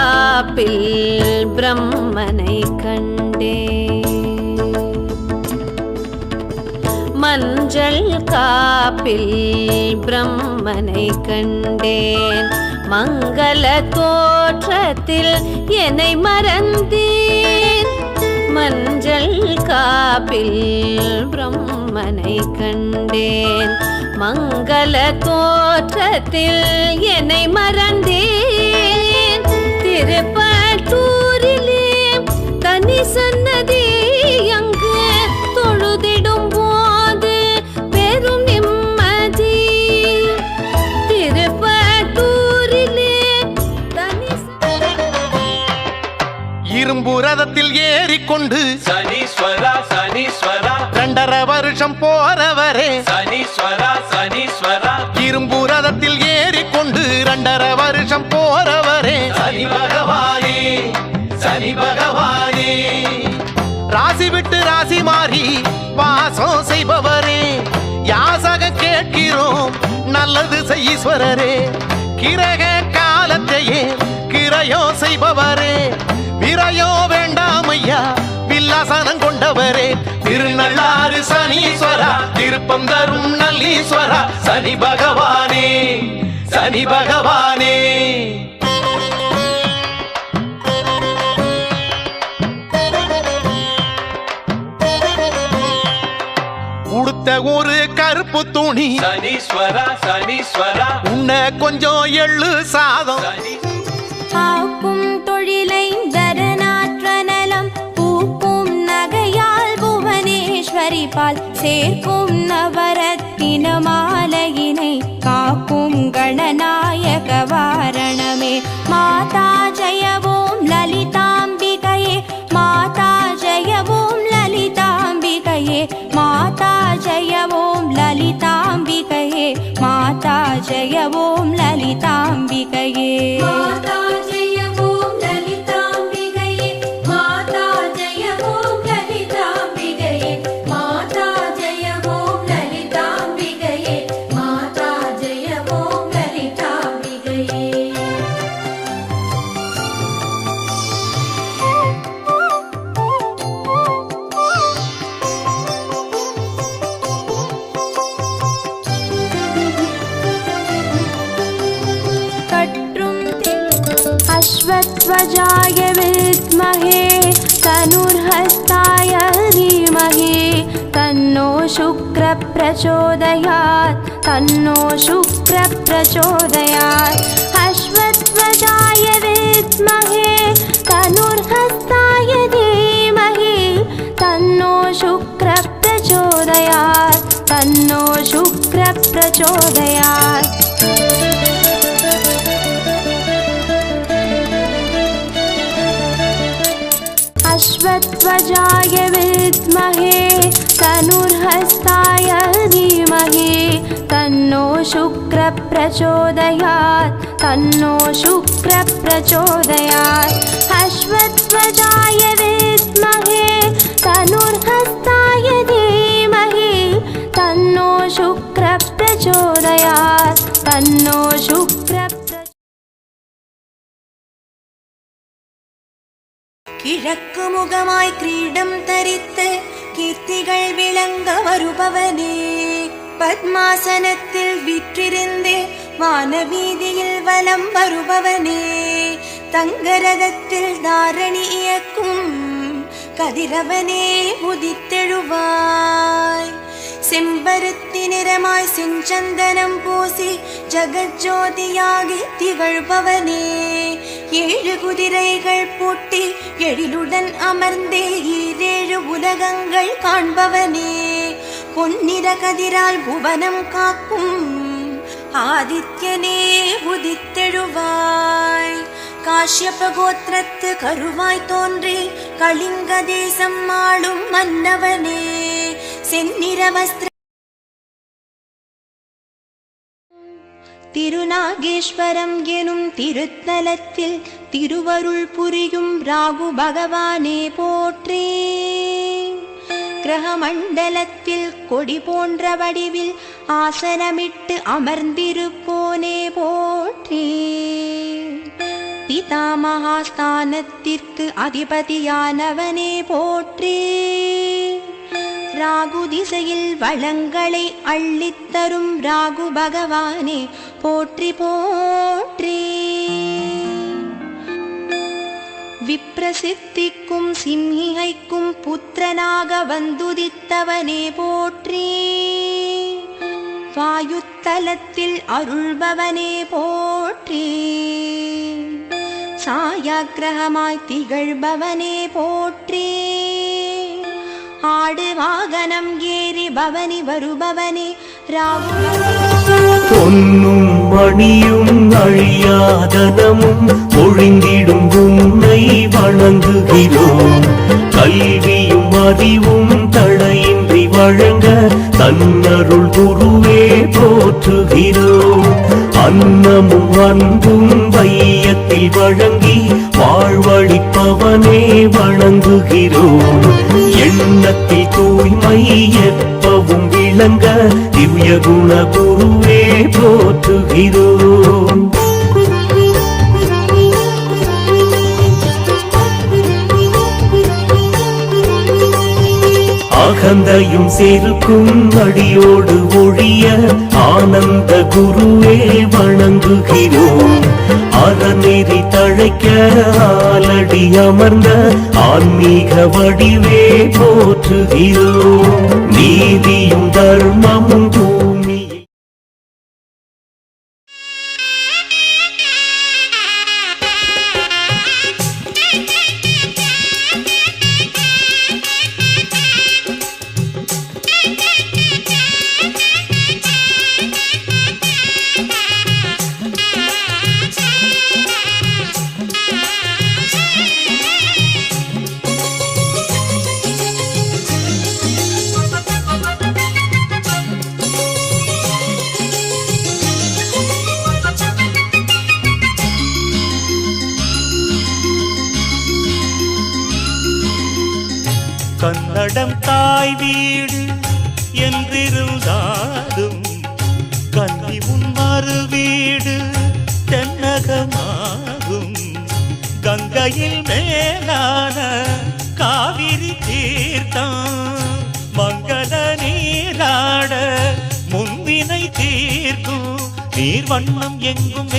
மஞ்சள் காப்பில் பிரம்மனை கண்டே. மஞ்சள் காப்பில் பிரம்மனை கண்டேன். மங்கள தோற்றத்தில் என்னை மறந்தேன் மஞ்சள் காப்பில் பிரம்மனை கண்டேன். மங்கள தோற்றத்தில் என்னை மறந்தேன் திருப்பட்டூரிலே தனி சன்னதி அங்கு தொழுதிடும் போது பெரும் நிம்மதி. திருப்பட்டூரிலே தனி இரும்பு ரதத்தில் ஏறிக்கொண்டு சனீஸ்வரா சனீஸ்வரா. ரெண்டரை வருஷம் போறவரே. சனீஸ்வரா சனீஸ்வரா. இரும்பு ரதத்தில் ஏறிக்கொண்டு ரெண்டரை பகவானே ராசி விட்டு ராசி மாறி வாசம் செய்பவரே. யாசக கேட்கிறோம் நல்லது செய்யீஸ்வரரே கிரக காலத்தையே கிரையோ செய்பவரே. விரையோ வேண்டாம் ஐயா வில்லாசனம் கொண்டவரே. திருநள்ளாறு சனீஸ்வரா திருப்பம் தரும் நல்லீஸ்வரா. சனி பகவானே சனி பகவானே. ஒரு கருப்பு துணி. சனீஸ்வரா சனீஸ்வரா. உன்னை கொஞ்சம் எள்ளு சாதம். காக்கும் தொழிலை தரநாற்ற நலம் பூக்கும் நகையால் புவனேஸ்வரி பால் சேர்க்கும் நவரத்தின மாலையினை காக்கும் கணநாயக வாரணமே. மாதா ஜெயவோம் अश्वत्वजाय विद्महे तनुर्हस्ताय धीमहि तन्नो शुक्रप्रचोदयात् तन्नो शुक्रप्रचोदयात्। अश्वत्वजाय विद्महे तनुर्हस्ताय धीमहि तन्नो शुक्रप्रचोदयात् तन्नो शुक्रप्रचोदयात् अश्वत्वजाय विद्महे तनुर्हस्ताय धीमहि। तन्नो शुक्रप्रचोदयात् तन्नो शुक्रप्रचोदयात्। अश्वत्वजाय विद्महे तनुर्हस्ताय धीमहि। तन्नो शुक्रप्रचोदयात् तन्नो शुक्रप्र கிழக்கு முகமாய் கிரீடம் தரித்து கீர்த்திகள் விளங்க வருபவனே. பத்மாசனத்தில் விற்றிருந்தே வானவீதியில் வலம் வருபவனே. தங்கரதத்தில் தாரணி இயக்கும் கதிரவனே உதித்தெழுவாய். செம்பருத்தி நிறமாய் செஞ்சந்தனம் பூசி ஜகஜோதியாகி திகழ்பவனே. ஏழு குதிரைகள் பூட்டி எழிலுடன் அமர்ந்தே ஈரேழு உலகங்கள் காண்பவனே. பொன்னிற கதிரால் புவனம் காக்கும் ஆதித்யனே உதித்தெழுவாய். காஷ்யப கோத்திரத்து கருவாய் தோன்றி கலிங்க தேசம் ஆளும் மன்னவனே. செந்நிற வஸ்திர திருநாகேஸ்வரம் எனும் திருத்தலத்தில் திருவருள் புரியும் ராகு பகவானே போற்றே. கிரகமண்டலத்தில் கொடி போன்ற வடிவில் ஆசனமிட்டு அமர்ந்திருப்போனே போற்றே. பிதாமகாஸ்தானத்திற்கு அதிபதியானவனே போற்றே. ராகு திசையில் வளங்களை அள்ளித்தரும் ராகு பகவானே போற்றி போற்றி. விப்ரசித்திக்கும் சிம்ஹிகைக்கும் புத்திரனாக வந்துதித்தவனே போற்றி. வாயுத்தலத்தில் அருள்பவனே போற்றி. சாயாகிரகமாய் திகழ்பவனே போற்றே. ஆடு வாகனம் ஏறி பவனி வருபவனே பொன்னும் மணியும் அழியாதனமும் ஒழிந்திடும் உன்னை வணங்குகிறோம். கல்வியும் அறிவும் தடையின்றி வழங்க தன்னருள் குருவே போற்றுகிறோம். அன்னமும் அன்பும் வையத்தில் வழங்கி வாழ்வழி வாழ்வழிப்பவனே வணங்குகிறோம் எண்ணத்தில் தூய்மை எப்பவும் விளங்க திவ்ய குண குருவே போற்றுகிறோம். அகந்தையும் செருக்கும் அடியோடு ஒழிய ஆனந்த குருவே வணங்குகிறோம். அறநெறி தழைக்க ஆலடி அமர்ந்த ஆன்மீக வடிவே போற்றுகிறோம். நீதியும் தர்ம கன்னடம் தாய் வீடு என்றிருந்தாலும் கன்னி உன் மறு வீடு தென்னகமாகும். கங்கையில் மேலான காவிரி தீர்த்தம் மங்கள நீராட முன்வினை தீர்க்கும். நீர் வண்ணம் எங்கும்